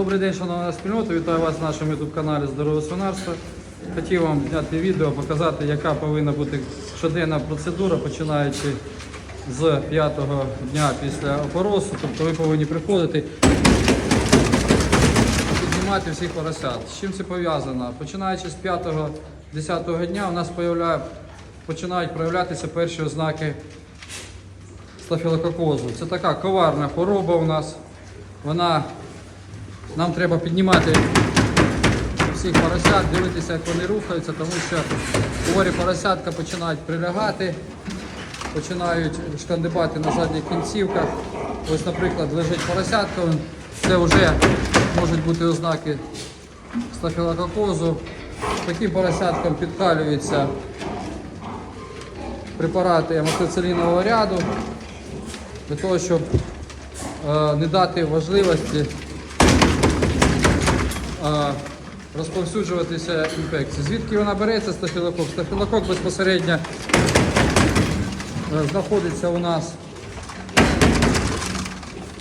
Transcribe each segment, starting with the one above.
Добрий день, шановна спільнота. Вітаю вас на нашому youtube каналі Здорове свинарство. Хотів вам зняти відео, показати, яка повинна бути щоденна процедура, починаючи з п'ятого дня після опоросу. Тобто ви повинні приходити і піднімати всіх поросят. З чим це пов'язано? Починаючи з 5-10 дня у нас починають проявлятися перші ознаки стафілококозу. Це така коварна хвороба у нас. Вона нам треба піднімати всіх поросят, дивитися, як вони рухаються, тому що хворі поросятка починають прилягати, починають шкандибати на задніх кінцівках. Ось, наприклад, лежить поросятка, це вже можуть бути ознаки стафілококозу. Таким поросяткам підкалюються препарати амоцицилінового ряду для того, щоб е, не дати важливості розповсюджуватися інфекції. Звідки вона береться стафілокок? Стафілокок безпосередньо е, знаходиться у нас.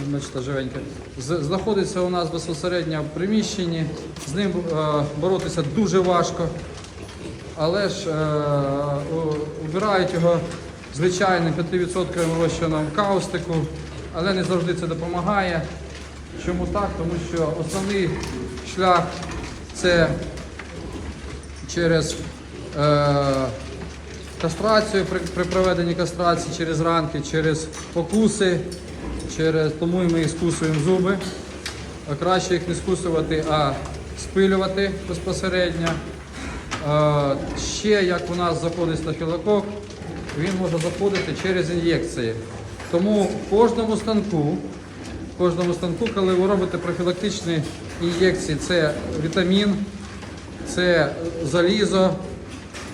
Бачите. Знаходиться у нас безпосередньо в приміщенні. З ним е, боротися дуже важко. Але ж е, убирають його звичайним 5% розчином каустику, але не завжди це допомагає. Чому так? Тому що основний шлях це через е, кастрацію при, при проведенні кастрації, через ранки, через покуси, через, тому ми і скусуємо зуби. Краще їх не скусувати, а спилювати безпосередньо. Е, Ще як у нас заходить стафілокок, він може заходити через ін'єкції. Тому кожному станку, в кожному станку, коли ви робите профілактичні ін'єкції, це вітамін, це залізо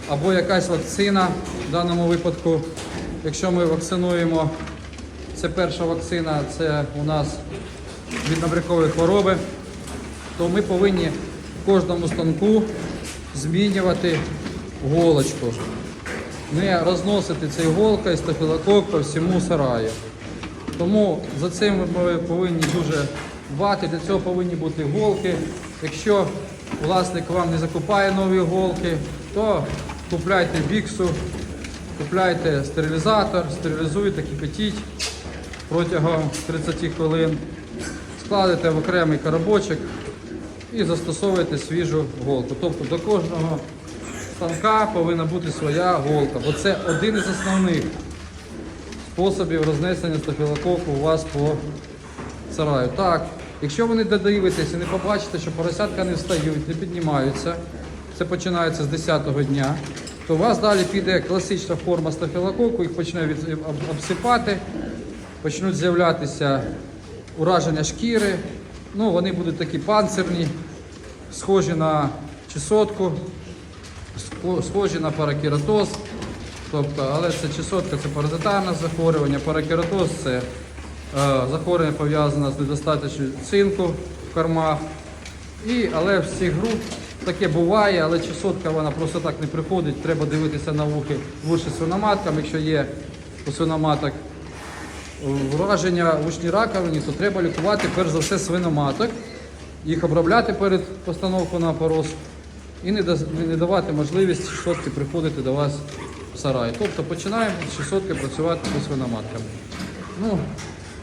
або якась вакцина в даному випадку. Якщо ми вакцинуємо, це перша вакцина, це у нас від набрякової хвороби, то ми повинні в кожному станку змінювати голочку. Не розносити цей голкою стафілокок по всьому сараю. Тому за цим ми повинні дуже дбати. Для цього повинні бути голки. Якщо власник вам не закупає нові голки, то купляйте біксу, купляйте стерилізатор, стерилізуйте, кипятіть протягом 30 хвилин, складете в окремий коробочок і застосовуєте свіжу голку. Тобто до кожного станка повинна бути своя голка, бо це один із основних способів рознесення стафілококу у вас по сараю. Так, якщо ви не додивитесь і не побачите, що поросятка не встають, не піднімаються, це починається з 10-го дня, то у вас далі піде класична форма стафілококу, їх почне від, об- обсипати, почнуть з'являтися ураження шкіри. Ну, вони будуть такі панцирні, схожі на чесотку, схожі на паракератоз. Тобто, але це чесотка це паразитарне захворювання, паракератоз це захворювання пов'язане з недостатністю цинку в кормах. І, але в цих груп таке буває, але чесотка вона просто так не приходить. Треба дивитися на вухи, вуші свиноматкам. Якщо є у свиноматок враження в ушній раковині, то треба лікувати перш за все свиноматок, їх обробляти перед постановкою на опорос і не, не давати можливість чесотки приходити до вас в сарай. Тобто починаємо з чесотки працювати по свиноматкам. Ну,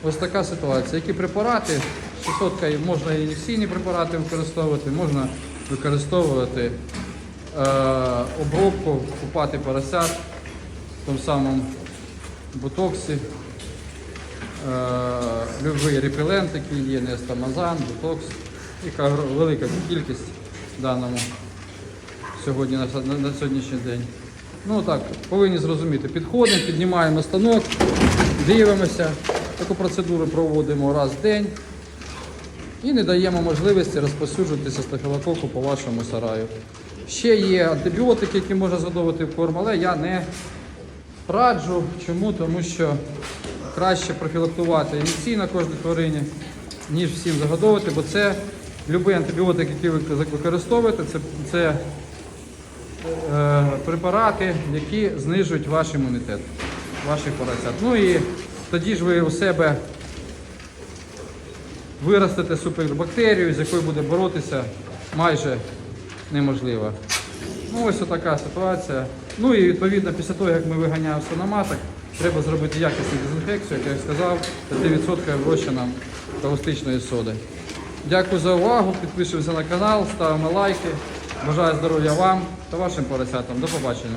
ось така ситуація. Які препарати? Чесотка і- можна і ін'єкційні препарати використовувати, можна використовувати е, обробку, купати поросят в тому самому ботоксі. Е, Любий репелент, який є, нестамазан, ботокс, яка велика кількість в даному сьогодні на, на сьогоднішній день. Ну так, повинні зрозуміти. Підходимо, піднімаємо станок, дивимося, таку процедуру проводимо раз в день і не даємо можливості розповсюджуватися стафілококу по вашому сараю. Ще є антибіотики, які можна задовувати в корм, але я не раджу. Чому? Тому що краще профілактувати ін'єкційно кожній тварині, ніж всім загодовувати, бо це будь-який антибіотик, який ви використовуєте, це, це е, препарати, які знижують ваш імунітет, ваших поросят. Ну і тоді ж ви у себе виростити супербактерію, з якою буде боротися майже неможливо. Ну ось така ситуація. Ну і відповідно після того, як ми виганяємо свиноматок, треба зробити якісну дезінфекцію, як я сказав, 5% розчином каустичної соди. Дякую за увагу. Підписуємося на канал, ставимо лайки. Бажаю здоров'я вам та вашим поросятам. До побачення.